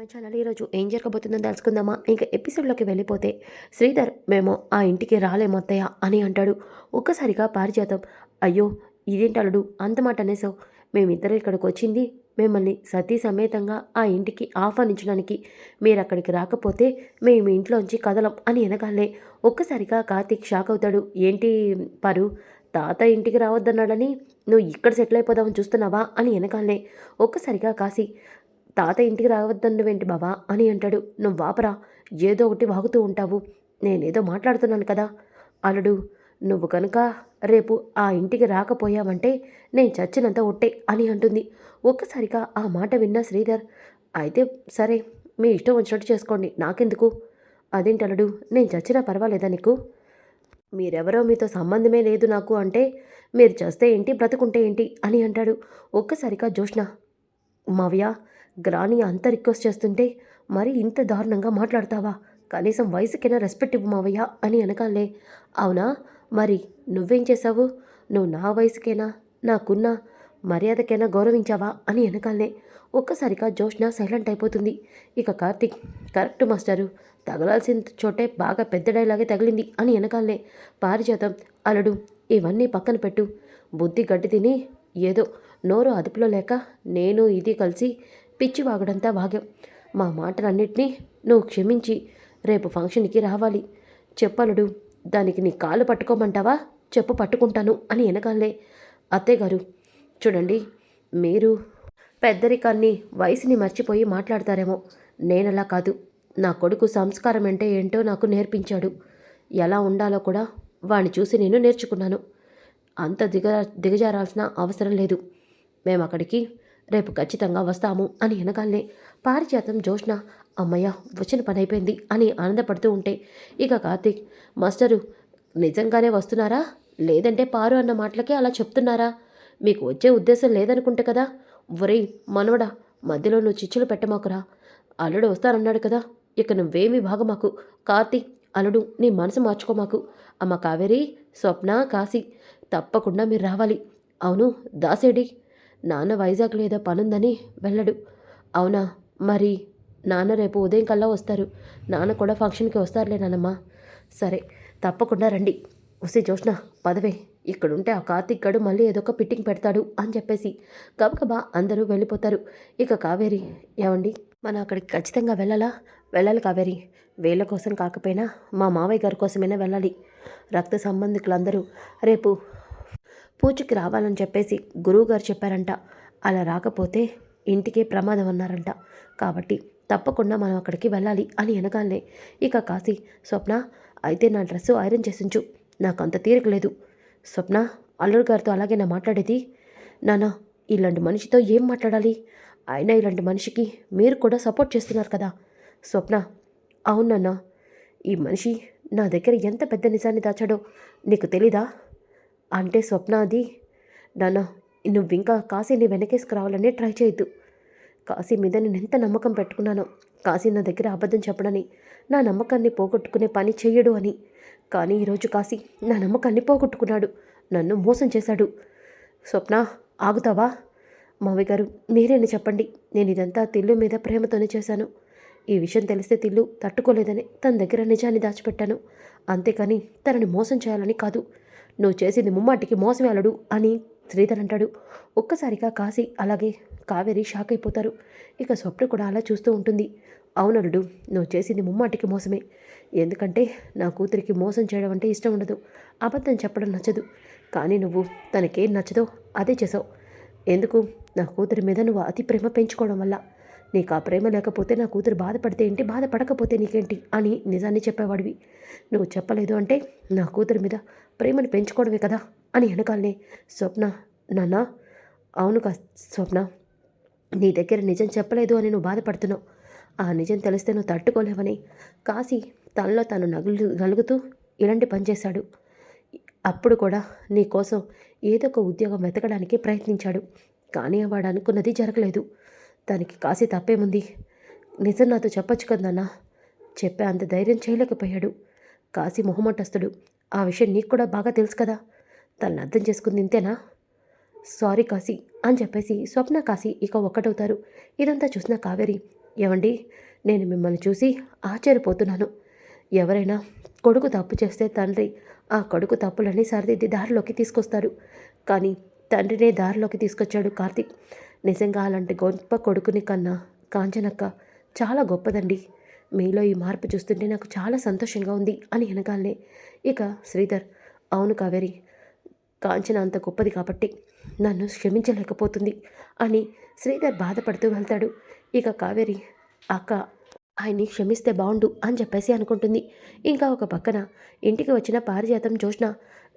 My channel ఈరోజు ఏం జరగబోతుందో తెలుసుకుందామా? ఇంకా ఎపిసోడ్లోకి వెళ్ళిపోతే శ్రీధర్ మేము ఆ ఇంటికి రాలేమత్తయ్య అని అంటాడు. ఒక్కసారిగా పారిజాతం. అయ్యో ఇదేంటలుడు అంత మాట అనేసావు మేమిద్దరం ఇక్కడికి వచ్చింది మిమ్మల్ని సతీ సమేతంగా ఆ ఇంటికి ఆహ్వానించడానికి. మీరు అక్కడికి రాకపోతే మేము ఇంట్లోంచి కదలం అని వెనకాలే ఒక్కసారిగా కార్తీక్ షాక్ అవుతాడు. ఏంటి పరు తాత ఇంటికి రావద్దన్నాడని నువ్వు ఇక్కడ సెటిల్ అయిపోదామని చూస్తున్నావా అని వెనకాలే ఒక్కసారిగా కాశీ. తాత ఇంటికి రావద్దన్నవేంటి బావా అని అంటాడు. నువ్వు వాపరా? ఏదో ఒకటి వాగుతూ ఉంటావు. నేనేదో మాట్లాడుతున్నాను కదా. అల్లుడు నువ్వు కనుక రేపు ఆ ఇంటికి రాకపోయావంటే నేను చచ్చినంత ఒట్టే అని అంటుంది. ఒక్కసారిగా ఆ మాట విన్న శ్రీధర్ అయితే సరే మీ ఇష్టం వచ్చినట్టు చేసుకోండి. నాకెందుకు? అదేంటి అల్లుడు నేను చచ్చినా పర్వాలేదా నీకు? మీరెవరో మీతో సంబంధమే లేదు నాకు అంటే మీరు చేస్తే ఏంటి బ్రతుకుంటే ఏంటి? అని అంటాడు. ఒక్కసారిగా జోష్ణ మావయ్య గ్రాని అంత రిక్వెస్ట్ చేస్తుంటే మరి ఇంత దారుణంగా మాట్లాడతావా? కనీసం వయసుకైనా రెస్పెక్ట్ ఇవ్వు మావయ్య అని అనకాలే అవునా? మరి నువ్వేం చేసావు నువ్వు నా వయసుకైనా నాకున్న మర్యాదకైనా గౌరవించావా? అని వెనకాలనే ఒక్కసారిగా జోష్న సైలెంట్ అయిపోతుంది. ఇక కార్తిక్ కరెక్ట్ మాస్టరు. తగలాల్సిన చోటే బాగా పెద్ద డైలాగే తగిలింది అని వెనకాలనే పారిజాతం అలడు ఇవన్నీ పక్కన పెట్టు. బుద్ధి గడ్డి తిని ఏదో నోరు అదుపులో లేక నేను ఇది కలిసి పిచ్చి వాగడంతా వాగాం. మా మాటలన్నింటినీ నువ్వు క్షమించి రేపు ఫంక్షన్కి రావాలి. చెప్పలుడు దానికి నీ కాలు పట్టుకోమంటావా? చెప్పు పట్టుకుంటాను అని వెనకాలే అత్తయ్య గారు చూడండి మీరు పెద్దరికాన్ని వయసుని మర్చిపోయి మాట్లాడతారేమో. నేనలా కాదు. నా కొడుకు సంస్కారం అంటే ఏంటో నాకు నేర్పించాడు. ఎలా ఉండాలో కూడా వాణ్ణి చూసి నేను నేర్చుకున్నాను. అంత దిగ దిగజారాల్సిన అవసరం లేదు. మేము అక్కడికి రేపు ఖచ్చితంగా వస్తాము అని వెనకాలనే పారిజాతం జోష్న అమ్మయ్య వచ్చిన పని అయిపోయింది అని ఆనందపడుతూ ఉంటే ఇక కార్తీక్ మాస్టరు నిజంగానే వస్తున్నారా? లేదంటే పారు అన్న మాటలకే అలా చెప్తున్నారా? మీకు వచ్చే ఉద్దేశం లేదనుకుంటే కదా? ఒరేయ్ మనవడా మధ్యలో నువ్వు చిచ్చులు పెట్టమాకురా. అల్లుడు వస్తానన్నాడు కదా. ఇక నువ్వేమీ భాగమాకు కార్తీక్ అల్లుడు నీ మనసు మార్చుకోమాకు. అమ్మ కావేరి స్వప్న కాశీ తప్పకుండా మీరు రావాలి. అవును దాసేడి నాన్న వైజాగ్లో ఏదో పనుందని వెళ్ళడు. అవునా? మరి నాన్న రేపు ఉదయం కల్లా వస్తారు. నాన్న కూడా ఫంక్షన్కి వస్తారులేనమ్మా సరే తప్పకుండా రండి. వస్తే జోష్ణ పదవే. ఇక్కడుంటే ఆ కార్తీక్ గడు మళ్ళీ ఏదో ఒక పిట్టింగ్ పెడతాడు అని చెప్పేసి గబగబా అందరూ వెళ్ళిపోతారు. ఇక కావేరి ఏమండి మనం అక్కడికి ఖచ్చితంగా వెళ్ళాలా? వెళ్ళాలి కావేరి. వీళ్ళ కోసం కాకపోయినా మా మావయ్య గారి కోసమైనా వెళ్ళాలి. రక్త సంబంధికులందరూ రేపు పూజకి రావాలని చెప్పేసి గురువుగారు చెప్పారంట. అలా రాకపోతే ఇంటికే ప్రమాదం అన్నారంట. కాబట్టి తప్పకుండా మనం అక్కడికి వెళ్ళాలి అని వెనకాలనే ఇక కాశీ స్వప్న అయితే నా డ్రెస్సు ఐరన్ చేసించు. నాకు అంత తీరిక లేదు. స్వప్న అల్లుడు గారితో అలాగే నా మాట్లాడేది. నాన్న ఇలాంటి మనిషితో ఏం మాట్లాడాలి? అయినా ఇలాంటి మనిషికి మీరు కూడా సపోర్ట్ చేస్తున్నారు కదా. స్వప్న అవునన్నా ఈ మనిషి నా దగ్గర ఎంత పెద్ద నిజాన్ని దాచాడో నీకు తెలీదా? అంటే స్వప్న అది నాన్న నువ్వు ఇంకా కాశీని వెనకేసుకురావాలని ట్రై చేయొద్దు. కాశీ మీద నేను ఎంత నమ్మకం పెట్టుకున్నానో కాశీ నా దగ్గర అబద్ధం చెప్పడని నా నమ్మకాన్ని పోగొట్టుకునే పని చెయ్యడు అని. కానీ ఈరోజు కాశీ నా నమ్మకాన్ని పోగొట్టుకున్నాడు. నన్ను మోసం చేశాడు. స్వప్న ఆగుతావా? మావి గారు మీరేనా చెప్పండి. నేను ఇదంతా తిల్లు మీద ప్రేమతోనే చేశాను. ఈ విషయం తెలిస్తే తిల్లు తట్టుకోలేదని తన దగ్గర నిజాన్ని దాచిపెట్టాను. అంతేకాని తనని మోసం చేయాలని కాదు. నువ్వు చేసింది ముమ్మాటికి మోసం వెళ్ళడు అని శ్రీధర్ అంటాడు. ఒక్కసారిగా కాశీ అలాగే కావేరి షాక్ అయిపోతారు. ఇక స్వప్న కూడా అలా చూస్తూ ఉంటుంది. అవునలుడు నువ్వు చేసింది ముమ్మాటికి మోసమే. ఎందుకంటే నా కూతురికి మోసం చేయడం అంటే ఇష్టం ఉండదు. అబద్ధం చెప్పడం నచ్చదు. కానీ నువ్వు తనకేం నచ్చదో అదే చేసావు. ఎందుకు? నా కూతురి మీద నువ్వు అతి ప్రేమ పెంచుకోవడం వల్ల. నీకు ఆ ప్రేమ లేకపోతే నా కూతురు బాధపడితే ఏంటి? బాధపడకపోతే నీకేంటి? అని నిజాన్ని చెప్పేవాడివి. నువ్వు చెప్పలేదు అంటే నా కూతురి మీద ప్రేమను పెంచుకోవడమే కదా? అని వెనకాలనే స్వప్న నాన్న అవును కా స్వప్న నీ దగ్గర నిజం చెప్పలేదు అని నువ్వు బాధపడుతున్నావు. ఆ నిజం తెలిస్తే నువ్వు తట్టుకోలేవని కాశీ తనలో తను నగులు నలుగుతూ ఇలాంటి పని చేశాడు. అప్పుడు కూడా నీ కోసం ఏదో ఒక ఉద్యోగం వెతకడానికి ప్రయత్నించాడు. కానీ వాడు అనుకున్నది జరగలేదు. దానికి కాశీ తప్పేముంది? నిజం నాతో చెప్పొచ్చు కదన్నా చెప్పే అంత ధైర్యం చేయలేకపోయాడు. కాశీ మొహమటస్తుడు ఆ విషయం నీకు కూడా బాగా తెలుసు కదా? తను అర్థం చేసుకుంది ఇంతేనా? సారీ కాశీ అని చెప్పేసి స్వప్న కాశీ ఇక ఒక్కటవుతారు. ఇదంతా చూసిన కావేరి ఏమండి? నేను మిమ్మల్ని చూసి ఆశ్చర్యపోతున్నాను. ఎవరైనా కొడుకు తప్పు చేస్తే తండ్రి ఆ కొడుకు తప్పులన్నీ సరిదిద్ది దారిలోకి తీసుకొస్తారు. కానీ తండ్రినే దారిలోకి తీసుకొచ్చాడు కార్తీక్. నిజంగా అలాంటి గొప్ప కొడుకుని కన్నా కాంచనక్క చాలా గొప్పదండి. మీలో ఈ మార్పు చూస్తుంటే నాకు చాలా సంతోషంగా ఉంది అని వెనకాలనే ఇక శ్రీధర్ అవును కావేరి కాంచన అంత గొప్పది కాబట్టి నన్ను క్షమించలేకపోతుంది అని శ్రీధర్ బాధపడుతూ వెళ్తాడు. ఇక కావేరి అక్క ఆయన్ని క్షమిస్తే బాగుండు అని చెప్పేసి అనుకుంటుంది. ఇంకా ఒక పక్కన ఇంటికి వచ్చిన పారిజాతం జోష్న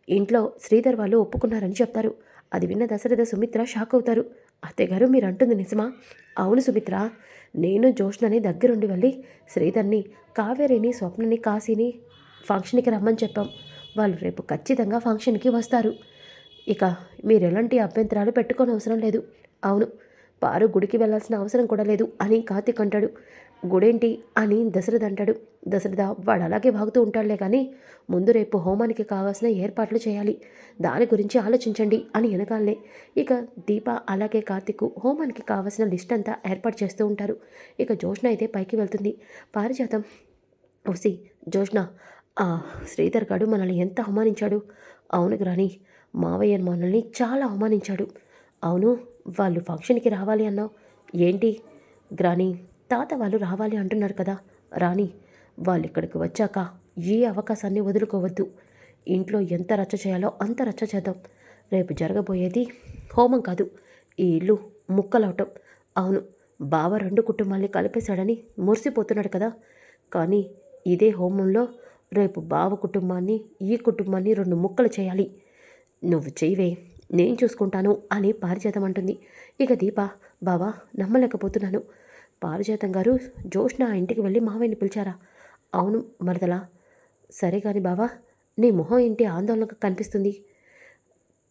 ఇంట్లో శ్రీధర్ వాళ్ళు ఒప్పుకున్నారని చెప్తారు. అది విన్న దశరథ సుమిత్ర షాక్ అవుతారు. అత్తగారు మీరు అంటుంది నిజమా? అవును సుమిత్ర నేను జోష్నని దగ్గరుండి వెళ్ళి శ్రీధర్ని కావేరిని స్వప్నని కాశీని ఫంక్షన్కి రమ్మని చెప్పాం. వాళ్ళు రేపు ఖచ్చితంగా ఫంక్షన్కి వస్తారు. ఇక మీరు ఎలాంటి అభ్యంతరాలు పెట్టుకోని అవసరం లేదు. అవును పారు గుడికి వెళ్ళాల్సిన అవసరం కూడా లేదు అని కార్తీక్ అంటాడు. గుడేంటి అని దశరథ అంటాడు. దశరథ వాడు అలాగే వాగుతూ ఉంటాడులే కానీ ముందు రేపు హోమానికి కావాల్సిన ఏర్పాట్లు చేయాలి. దాని గురించి ఆలోచించండి అని వెనకాలనే ఇక దీప అలాగే కార్తిక్ హోమానికి కావాల్సిన లిస్ట్ అంతా ఏర్పాటు చేస్తూ ఉంటారు. ఇక జోష్ణ అయితే పైకి వెళ్తుంది. పారిజాతం. ఓసి జోష్ణ ఆ శ్రీధర్ గారు మనల్ని ఎంత అవమానించాడు? అవును గ్రాని మావయ్య మనల్ని చాలా అవమానించాడు. అవును వాళ్ళు ఫంక్షన్కి రావాలి అన్నావు. ఏంటి? గ్రాని తాత వాళ్ళు రావాలి అంటున్నారు కదా. రాని వాళ్ళు ఇక్కడికి వచ్చాక ఏ అవకాశాన్ని వదులుకోవద్దు. ఇంట్లో ఎంత రచ్చ చేయాలో అంత రచ్చ చేద్దాం. రేపు జరగబోయేది హోమం కాదు ఈ ఇల్లు ముక్కలవటం అవును బావ రెండు కుటుంబాల్ని కలిపేశాడని మురిసిపోతున్నాడు కదా. కానీ ఇదే హోమంలో రేపు బావ కుటుంబాన్ని ఈ కుటుంబాన్ని రెండు ముక్కలు చేయాలి. నువ్వు చేయవే నేను చూసుకుంటాను అని పారిజాతం అంటుంది. ఇక దీప బావా నమ్మలేకపోతున్నాను. పారిజాతం గారు జోష్న ఆ ఇంటికి వెళ్ళి మావయ్యని పిలిచారా? అవును మరదలా. సరే కాని బావా నీ మొహం ఏంటి ఆందోళనగా కనిపిస్తుంది?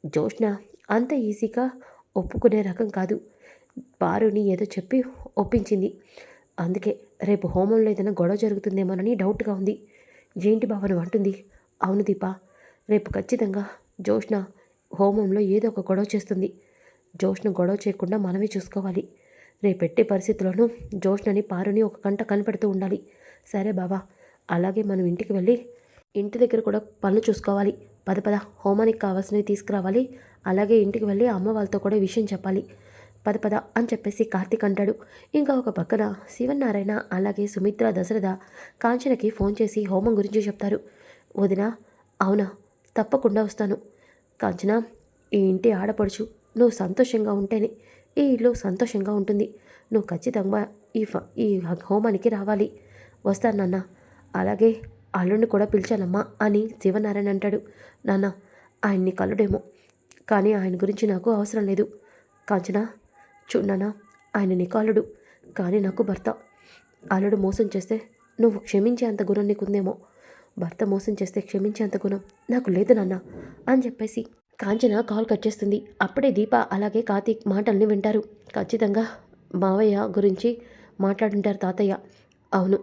జోష్న అంత ఈజీగా ఒప్పుకునే రకం కాదు. పారుని ఏదో చెప్పి ఒప్పించింది. అందుకే రేపు హోమంలో ఏదైనా గొడవ జరుగుతుందేమోనని డౌట్గా ఉంది. ఏంటి బావ అంటుంది. అవును దీప రేపు ఖచ్చితంగా జోష్న హోమంలో ఏదో ఒక గొడవ చేస్తుంది. జోష్ను గొడవ చేయకుండా మనమే చూసుకోవాలి. రేపెట్టే పరిస్థితుల్లోనూ జోష్నని పారుని ఒక గంట కనిపెడుతూ ఉండాలి. సరే బావా అలాగే మనం ఇంటికి వెళ్ళి ఇంటి దగ్గర కూడా పనులు చూసుకోవాలి. పద పద హోమానికి కావాల్సినవి తీసుకురావాలి. అలాగే ఇంటికి వెళ్ళి అమ్మ వాళ్ళతో కూడా విషయం చెప్పాలి. పద పద అని చెప్పేసి కార్తీక్ అంటాడు. ఇంకా ఒక పక్కన శివనారాయణ అలాగే సుమిత్ర దశరథ కాంచనకి ఫోన్ చేసి హోమం గురించి చెప్తారు. వదినా అవునా తప్పకుండా వస్తాను. కాంచన ఈ ఇంటి ఆడపడుచు నువ్వు సంతోషంగా ఉంటేనే ఈ ఇల్లు సంతోషంగా ఉంటుంది. నువ్వు ఖచ్చితంగా ఈ ఫ ఈ హోమానికి రావాలి. వస్తాను నాన్న. అలాగే అల్లుడిని కూడా పిలిచానమ్మా అని శివనారాయణ అంటాడు. నాన్న ఆయన్ని కలుడేమో కానీ ఆయన గురించి నాకు అవసరం లేదు. కాంచనా చూడనా ఆయన నీ కాలుడు. కానీ నాకు భర్త. అల్లుడు మోసం చేస్తే నువ్వు క్షమించే అంత గుణం నీకుందేమో. భర్త మోసం చేస్తే క్షమించేంత గుణం నాకు లేదు నాన్న అని చెప్పేసి కాంచన కాల్ కట్ చేస్తుంది. అప్పుడే దీప అలాగే కార్తీక్ మాటల్ని వింటారు. ఖచ్చితంగా మావయ్య గురించి మాట్లాడుంటారు తాతయ్య. అవును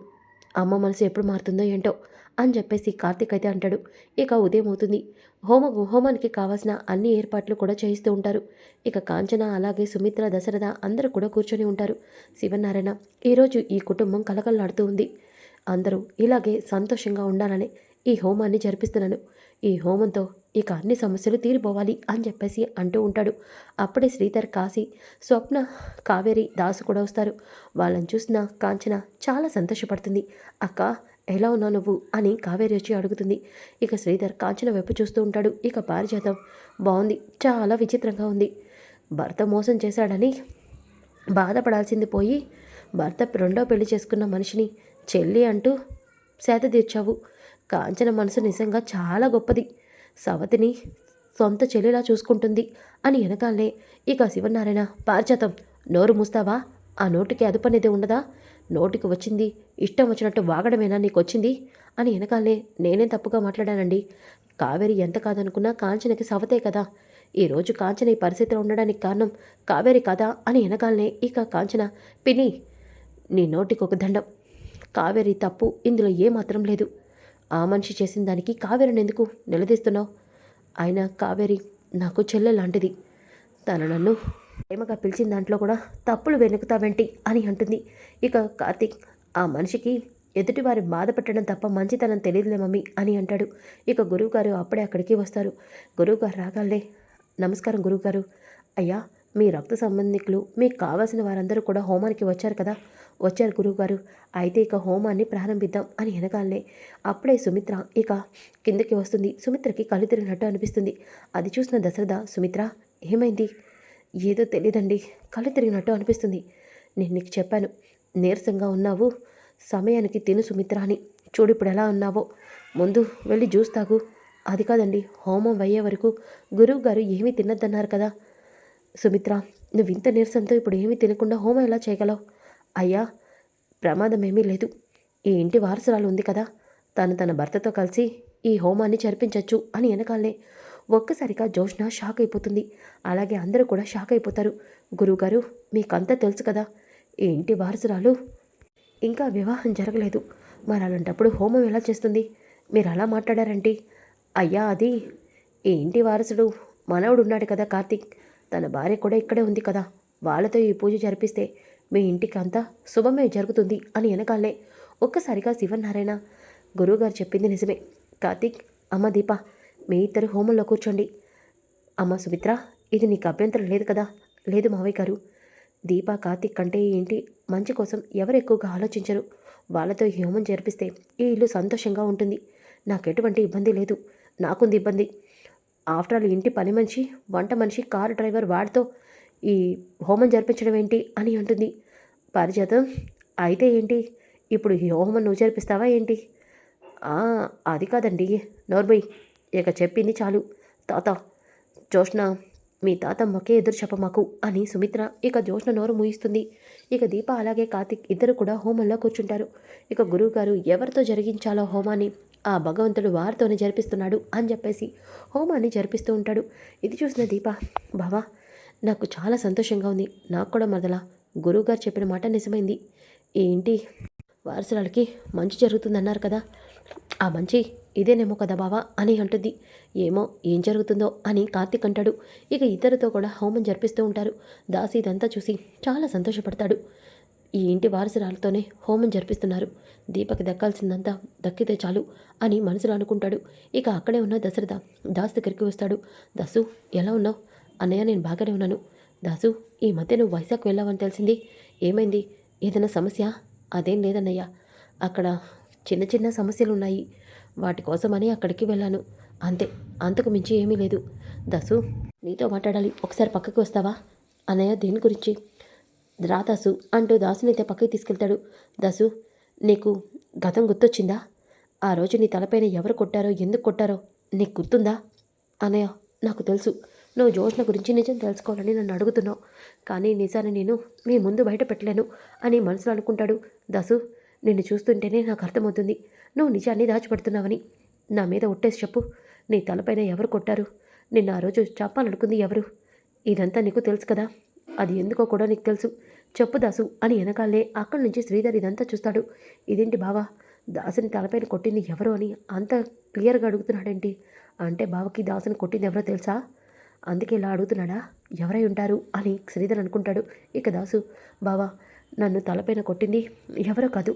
అమ్మ మనసు ఎప్పుడు మారుతుందో ఏంటో అని చెప్పేసి కార్తీక్ అయితే అంటాడు. ఇక ఉదయం అవుతుంది. హోమ హోమానికి కావాల్సిన అన్ని ఏర్పాట్లు కూడా చేయిస్తూ ఉంటారు. ఇక కాంచన అలాగే సుమిత్ర దశరథ అందరూ కూడా కూర్చొని ఉంటారు. శివనారాయణ ఈరోజు ఈ కుటుంబం కలకల్లాడుతూ ఉంది. అందరూ ఇలాగే సంతోషంగా ఉండాలని ఈ హోమాన్ని జరిపిస్తున్నాను. ఈ హోమంతో ఇక అన్ని సమస్యలు తీరిపోవాలి అని చెప్పేసి అంటూ ఉంటాడు. అప్పుడే శ్రీధర్ కాశీ స్వప్న కావేరి దాసు కూడా వస్తారు. వాళ్ళని చూసిన కాంచన చాలా సంతోషపడుతుంది. అక్క ఎలా ఉన్నావు నువ్వు? అని కావేరి వచ్చి అడుగుతుంది. ఇక శ్రీధర్ కాంచన వైపు చూస్తూ ఉంటాడు. ఇక పారిజాతం బాగుంది. చాలా విచిత్రంగా ఉంది. భర్త మోసం చేశాడని బాధపడాల్సింది పోయి భర్త రెండో పెళ్ళి చేసుకున్న మనిషిని చెల్లి అంటూ సేద తీర్చావు. కాంచన మనసు నిజంగా చాలా గొప్పది. సవతిని సొంత చెల్లిలా చూసుకుంటుంది అని వెనకాలనే ఇక శివనారాయణ పారిజాతం నోరు మూస్తావా? ఆ నోటికి అదుపనేది ఉండదా? నోటికి వచ్చింది ఇష్టం వచ్చినట్టు వాగడమేనా నీకు వచ్చింది అని వెనకాలనే నేనే తప్పుగా మాట్లాడానండి? కావేరి ఎంత కాదనుకున్నా కాంచనకి సవతే కదా. ఈరోజు కాంచన ఈ పరిస్థితిలో ఉండడానికి కారణం కావేరి కదా అని వెనకాలనే ఇక కాంచన పిని నీ నోటికి ఒక దండం. కావేరి తప్పు ఇందులో ఏమాత్రం లేదు. ఆ మనిషి చేసిన దానికి కావేరిని ఎందుకు నిలదీస్తున్నావు? ఆయన కావేరి నాకు చెల్లె లాంటిది. తను నన్ను ప్రేమగా పిలిచిన దాంట్లో కూడా తప్పులు వెనుకుతావేంటి అని అంటుంది. ఇక కార్తీక్ ఆ మనిషికి ఎదుటివారి బాధ పెట్టడం తప్ప మంచితనం తెలియదులే మమ్మీ అని అంటాడు. ఇక గురువుగారు అప్పుడే అక్కడికి వస్తారు. గురువుగారు రాగాలే నమస్కారం గురువుగారు. అయ్యా మీ రక్త సంబంధికులు మీకు కావాల్సిన వారందరూ కూడా హోమానికి వచ్చారు కదా. వచ్చారు గురువుగారు. అయితే ఇక హోమాన్ని ప్రారంభిద్దాం అని వెనకాలనే అప్పుడే సుమిత్ర ఇక కిందకి వస్తుంది. సుమిత్రకి కళ్ళు తిరిగినట్టు అనిపిస్తుంది. అది చూసిన దశరథ సుమిత్ర ఏమైంది? ఏదో తెలియదండి కళ్ళు తిరిగినట్టు అనిపిస్తుంది. నేను నీకు చెప్పాను. నీరసంగా ఉన్నావు. సమయానికి తిను సుమిత్ర అని చూడు ఇప్పుడు ఎలా ఉన్నావో. ముందు వెళ్ళి జ్యూస్ తాగు. అది కాదండి. హోమం అయ్యే వరకు గురువు గారు ఏమీ తినద్దన్నారు కదా. సుమిత్ర నువ్వు ఇంత నీరసంతో ఇప్పుడు ఏమీ తినకుండా హోమం ఎలా చేయగలవు? అయ్యా ప్రమాదమేమీ లేదు. ఈ ఇంటి వారసురాలు ఉంది కదా తను తన భర్తతో కలిసి ఈ హోమాన్ని జరిపించవచ్చు అని వెనకాలనే ఒక్కసారిగా జోష్న షాక్ అయిపోతుంది. అలాగే అందరూ కూడా షాక్ అయిపోతారు. గురువుగారు మీకంతా తెలుసు కదా ఈ ఇంటి వారసురాలు ఇంకా వివాహం జరగలేదు. మరి అలాంటప్పుడు హోమం ఎలా చేస్తుంది? మీరు అలా మాట్లాడారంటే అయ్యా అది ఈ ఇంటి వారసుడు మనవడు ఉన్నాడు కదా కార్తీక్. తన భార్య కూడా ఇక్కడే ఉంది కదా వాళ్ళతో ఈ పూజ జరిపిస్తే మీ ఇంటికి అంతా శుభమే జరుగుతుంది అని వెనకాలనే ఒక్కసారిగా శివనారాయణ గురువుగారు చెప్పింది నిజమే. కార్తీక్ అమ్మ దీప మీ ఇద్దరు హోమంలో కూర్చోండి. అమ్మ సుమిత్ర ఇది నీకు అభ్యంతరం లేదు కదా? లేదు మావయ్య గారు. దీప కార్తీక్ కంటే ఈ ఇంటి మంచి కోసం ఎవరు ఎక్కువగా ఆలోచించరు. వాళ్ళతో ఈ హోమం జరిపిస్తే ఈ ఇల్లు సంతోషంగా ఉంటుంది. నాకు ఎటువంటి ఇబ్బంది లేదు. నాకుంది ఇబ్బంది. ఆఫ్టర్ ఆల్ ఇంటి పని మనిషి వంట మనిషి కారు డ్రైవర్ వాడితో ఈ హోమం జరిపించడం ఏంటి అని అంటుంది. పారిజాతం అయితే ఏంటి? ఇప్పుడు ఈ హోమం నువ్వు జరిపిస్తావా ఏంటి? అది కాదండి నోర్బయ్ ఇక చెప్పింది చాలు. తాత జోష్ణ మీ తాతమ్మకే ఎదురు చెప్పమాకు అని సుమిత్ర ఇక జోష్ణ నోరు మూయిస్తుంది. ఇక దీప అలాగే కార్తిక్ ఇద్దరు కూడా హోమంలో కూర్చుంటారు. ఇక గురువుగారు ఎవరితో జరిగించాలో హోమాన్ని ఆ భగవంతుడు వారితోనే జరిపిస్తున్నాడు అని చెప్పేసి హోమాన్ని జరిపిస్తూ ఉంటాడు. ఇది చూసిన దీప బావా నాకు చాలా సంతోషంగా ఉంది. నాకు కూడా మరదలా. గురువుగారు చెప్పిన మాట నిజమైంది. ఈ ఇంటి వారసురాలకి మంచి జరుగుతుందన్నారు కదా. ఆ మంచి ఇదేనేమో కదా బావా అని అంటుంది. ఏమో ఏం జరుగుతుందో అని కార్తీక్ అంటాడు. ఇక ఇద్దరితో కూడా హోమం జరిపిస్తూ ఉంటారు. దాసి ఇదంతా చూసి చాలా సంతోషపడతాడు. ఈ ఇంటి వారసురాలతోనే హోమం జరిపిస్తున్నారు. దీపకి దక్కాల్సిందంతా దక్కితే చాలు అని మనసులో అనుకుంటాడు. ఇక అక్కడే ఉన్న దశరథ దాస్ దగ్గరికి వస్తాడు. దాసు ఎలా ఉన్నావు? అన్నయ్య నేను బాగానే ఉన్నాను. దాసు ఈ మధ్య నువ్వు వైజాగ్ వెళ్ళావని తెలిసింది. ఏమైంది? ఏదైనా సమస్య? అదేం లేదన్నయ్య. అక్కడ చిన్న చిన్న సమస్యలు ఉన్నాయి. వాటి కోసమని అక్కడికి వెళ్ళాను. అంతే. అంతకు మించి ఏమీ లేదు. దాసు నీతో మాట్లాడాలి. ఒకసారి పక్కకి వస్తావా? అన్నయ్య దేని గురించి? రా దాసు అంటూ దాసునైతే పక్కకి తీసుకెళ్తాడు. దాసు నీకు గతం గుర్తొచ్చిందా? ఆ రోజు నీ తలపైన ఎవరు కొట్టారో ఎందుకు కొట్టారో నీకు గుర్తుందా? అన్నయ్య నాకు తెలుసు. నువ్వు జోష్న గురించి నిజం తెలుసుకోవాలని నన్ను అడుగుతున్నావు. కానీ నిజాన్ని నేను మీ ముందు బయట పెట్టలేను అని మనసులో అనుకుంటాడు దాసు. నిన్ను చూస్తుంటేనే నాకు అర్థమవుతుంది. నువ్వు నిజాన్ని దాచిపెడుతున్నావని. నా మీద ఒట్టేసి చెప్పు. నీ తలపైన ఎవరు కొట్టారు? నిన్న ఆ రోజు చెప్పాలనుకుంది ఎవరు? ఇదంతా నీకు తెలుసు కదా? అది ఎందుకో కూడా నీకు తెలుసు. చెప్పు దాసు అని వెనకాలే అక్కడి నుంచి శ్రీధర్ ఇదంతా చూస్తాడు. ఇదేంటి బావా? దాసుని తలపైన కొట్టింది ఎవరు అని అంత క్లియర్గా అడుగుతున్నాడేంటి? అంటే బావకి దాసుని కొట్టింది ఎవరో తెలుసా? అందుకే ఇలా అడుగుతున్నాడా? ఎవరై ఉంటారు? అని శ్రీధర్ అనుకుంటాడు. ఇక దాసు బావా నన్ను తలపైన కొట్టింది ఎవరో కాదు.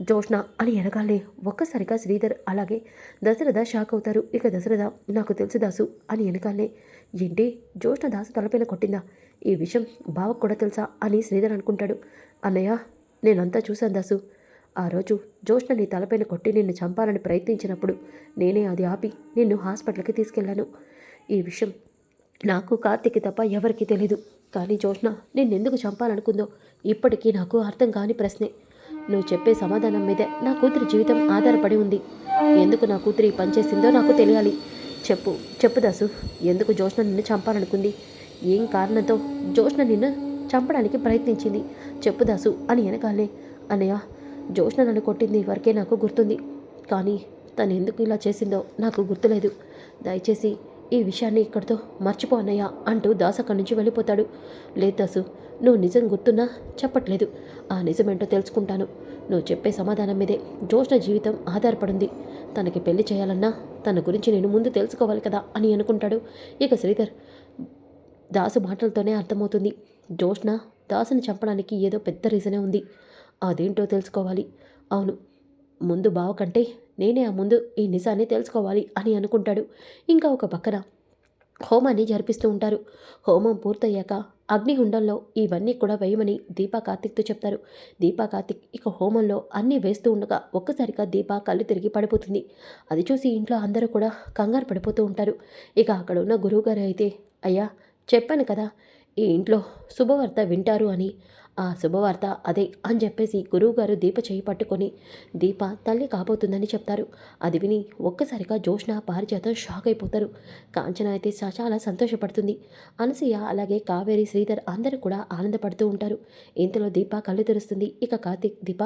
జోష్ణ అని ఎనగాలే. ఒక్కసారిగా శ్రీధర్ అలాగే దశరథ షాక్ అవుతారు. ఇక దశరథ నాకు తెలుసు దాసు అని వెనకాలే ఏంటి? జోష్ణ దాసు తలపైన కొట్టిందా? ఈ విషయం బావకు కూడా తెలుసా? అని శ్రీధర్ అనుకుంటాడు. అన్నయ్య నేనంతా చూశాను దాసు. ఆ రోజు జోష్ణ నీ తలపైన కొట్టి నిన్ను చంపాలని ప్రయత్నించినప్పుడు నేనే అది ఆపి నిన్ను హాస్పిటల్కి తీసుకెళ్ళాను ఈ విషయం నాకు కార్తిక్ తప్ప ఎవరికీ తెలీదు. కానీ జోష్న నిన్నెందుకు చంపాలనుకుందో? ఇప్పటికీ నాకు అర్థం కాని ప్రశ్నే. నువ్వు చెప్పే సమాధానం మీదే నా కూతురి జీవితం ఆధారపడి ఉంది. ఎందుకు నా కూతురి పనిచేసిందో నాకు తెలియాలి. చెప్పు చెప్పు దాసు ఎందుకు జోష్న నిన్ను చంపాలనుకుంది? ఏం కారణంతో జోష్న నిన్ను చంపడానికి ప్రయత్నించింది? చెప్పు దాసు అని వెనకాలే. అన్నయ్య జోష్న నన్ను కొట్టింది వరకే నాకు గుర్తుంది. కానీ తను ఎందుకు ఇలా చేసిందో నాకు గుర్తులేదు. దయచేసి ఈ విషయాన్ని ఇక్కడితో మర్చిపోనయ్యా అంటూ దాస్ అక్కడి నుంచి వెళ్ళిపోతాడు. లేదు దాసు నువ్వు నిజం గుర్తున్నా చెప్పట్లేదు. ఆ నిజమేంటో తెలుసుకుంటాను. నువ్వు చెప్పే సమాధానం మీదే జోష్ణ జీవితం ఆధారపడింది. తనకి పెళ్ళి చేయాలన్నా తన గురించి నేను ముందు తెలుసుకోవాలి కదా అని అనుకుంటాడు. ఇక శ్రీధర్ దాసు మాటలతోనే అర్థమవుతుంది. జోష్ణ దాసుని చంపడానికి ఏదో పెద్ద రీజనే ఉంది. అదేంటో తెలుసుకోవాలి. అవును ముందు బావ కంటే నేనే ఆ ముందు ఈ నిజాన్ని తెలుసుకోవాలి అని అనుకుంటాడు. ఇంకా ఒక పక్కన హోమాన్ని జరిపిస్తూ ఉంటారు. హోమం పూర్తయ్యాక అగ్నిగుండంలో ఇవన్నీ కూడా వేయమని దీపా కార్తిక్తో చెప్తారు. దీపా కార్తిక్ ఇక హోమంలో అన్నీ వేస్తూ ఉండగా ఒక్కసారిగా దీపా కళ్ళు తిరిగి పడిపోతుంది. అది చూసి ఇంట్లో అందరూ కూడా కంగారు పడిపోతూ ఉంటారు. ఇక అక్కడ ఉన్న గురువుగారు అయితే అయ్యా చెప్పాను కదా ఈ ఇంట్లో శుభవార్త వింటారు అని ఆ శుభవార్త అదే అని చెప్పేసి గురువుగారు దీప చేయి పట్టుకొని దీప తల్లి కాబోతుందని చెప్తారు. అది విని ఒక్కసారిగా జోష్ణ పారిజాతం షాక్ అయిపోతారు. కాంచన అయితే చాలా సంతోషపడుతుంది. అనసూయ అలాగే కావేరి శ్రీధర్ అందరూ కూడా ఆనందపడుతూ ఉంటారు. ఇంతలో దీప కళ్ళు తెరుస్తుంది. ఇక Karthik Deepa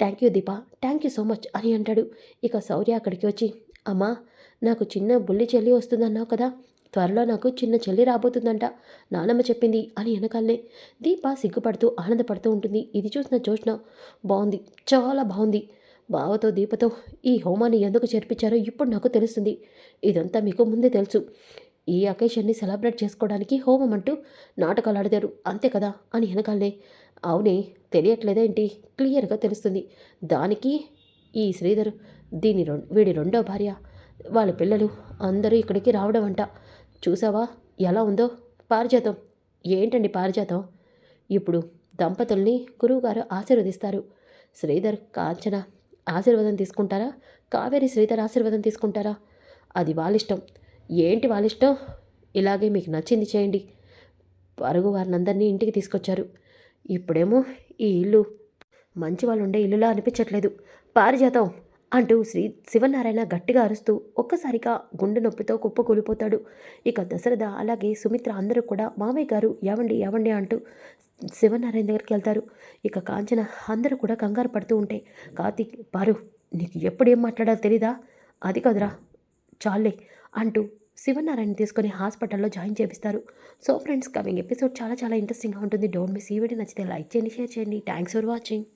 thank you Deepa thank you so much అని అంటాడు. ఇక శౌర్య అక్కడికి వచ్చి అమ్మా నాకు చిన్న బుల్లి చెల్లి వస్తుందన్నావు కదా. త్వరలో నాకు చిన్న చెల్లి రాబోతుందంట. నానమ్మ చెప్పింది అని వెనకాలనే. దీప సిగ్గుపడుతూ ఆనందపడుతూ ఉంటుంది. ఇది చూసిన జోష్న బాగుంది చాలా బాగుంది బావతో దీపతో ఈ హోమాన్ని ఎందుకు చేర్పించారో ఇప్పుడు నాకు తెలుస్తుంది. ఇదంతా మీకు ముందే తెలుసు. ఈ అకేషన్ని సెలబ్రేట్ చేసుకోవడానికి హోమం అంటూ నాటకాలు ఆడతారు అంతే కదా? అని వెనకాలనే. అవునే తెలియట్లేదేంటి క్లియర్గా తెలుస్తుంది. దానికి ఈ శ్రీధర్ దీని రెండు వీడి రెండో భార్య వాళ్ళ పిల్లలు అందరూ ఇక్కడికి రావడం అంట. చూసావా? ఎలా ఉందో? పారిజాతం. ఏంటండి పారిజాతం? ఇప్పుడు దంపతుల్ని గురువుగారు ఆశీర్వదిస్తారు. శ్రీధర్ కాంచన ఆశీర్వాదం తీసుకుంటారా? కావేరి శ్రీధర్ ఆశీర్వాదం తీసుకుంటారా? అది వాళ్ళిష్టం. ఏంటి వాళ్ళిష్టం? ఇలాగే మీకు నచ్చింది చేయండి. పరుగు వారినందరినీ ఇంటికి తీసుకొచ్చారు. ఇప్పుడేమో ఈ ఇల్లు మంచి వాళ్ళు ఉండే ఇల్లులా అనిపించట్లేదు. పారిజాతం. అంటూ శ్రీ శివనారాయణ గట్టిగా అరుస్తూ ఒక్కసారిగా గుండె నొప్పితో కుప్పకూలిపోతాడు. ఇక దశరథ అలాగే సుమిత్ర అందరూ కూడా మామయ్య గారు ఏవండి ఏవండి అంటూ శివనారాయణ దగ్గరికి వెళ్తారు. ఇక కాంచన అందరూ కూడా కంగారు పడుతూ ఉంటే కార్తీక్ పారు నీకు ఎప్పుడు ఏం మాట్లాడాలో తెలీదా? అది కదరా చాలే అంటూ శివనారాయణ తీసుకొని హాస్పిటల్లో జాయిన్ చేపిస్తారు. సో ఫ్రెండ్స్ కమింగ్ ఎపిసోడ్ చాలా చాలా ఇంట్రెస్టింగ్గా ఉంటుంది. డోంట్ మిస్ ఈ వీడియో నచ్చితే లైక్ చేయండి షేర్ చేయండి. Thanks for watching.